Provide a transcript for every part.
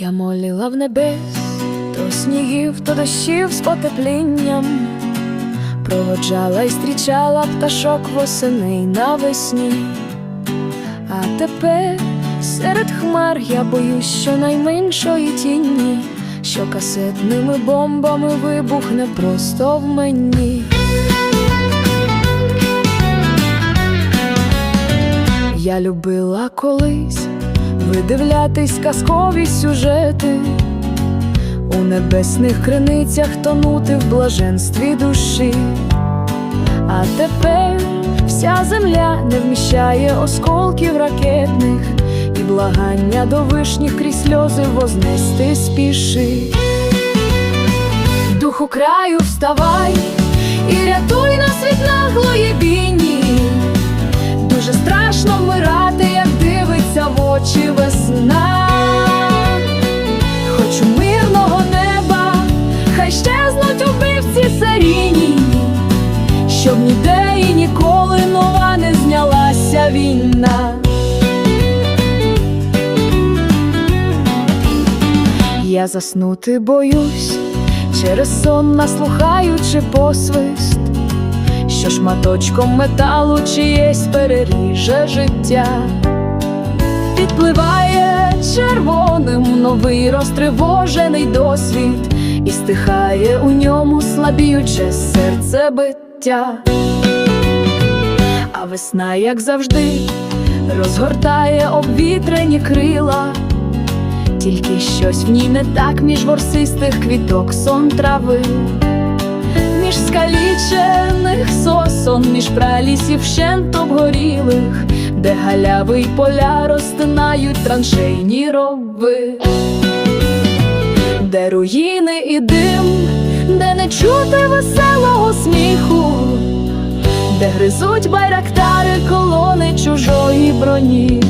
Я моліла в небес, то снігів, то дощів з потеплінням, проводжала і зустрічала пташок восени навесні. А тепер серед хмар я боюсь щонайменшої тіні, що касетними бомбами вибухне просто в мені. Я любила колись видивлятись казкові сюжети, у небесних криницях тонути в блаженстві душі. А тепер вся земля не вміщає осколків ракетних, і благання до вишніх крізь сльози вознести спіши. Духу краю вставай і рятуй нас від наглої бійні. Знялася. Я заснути боюсь, через сон наслухаючи посвист що шматочком металу чиєсь переріже життя, підпливає червоним новий розтривожений досвід, і стихає у ньому слабіюче серце биття. А весна, як завжди, розгортає обвітрені крила, тільки щось в ній не так між ворсистих квіток сон трави між скалічених сосон, між пралісів вщент обгорілих, де галяви й поля розтинають траншейні рови, де руїни і дим, де не чути веселого сміху, де гризуть байрактари колони чужої броні.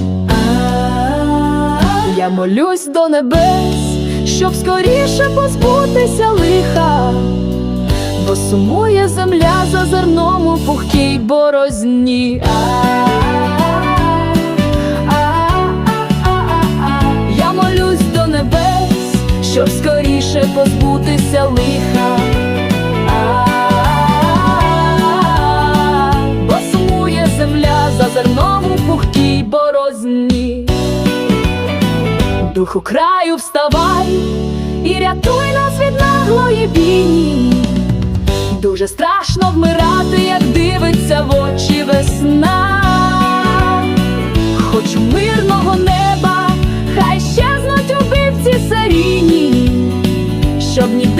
Я молюсь до небес, щоб скоріше позбутися лиха бо сумує земля за зерном у пухкій борозні. Молюсь до небес, щоб скоріше позбутися лиха. Духу краю вставай і рятуй нас від наглої бійні. Дуже страшно вмирати, як дивиться в очі весна. Хочу мирного неба, хай щезнуть убивці серійні, щоб ніде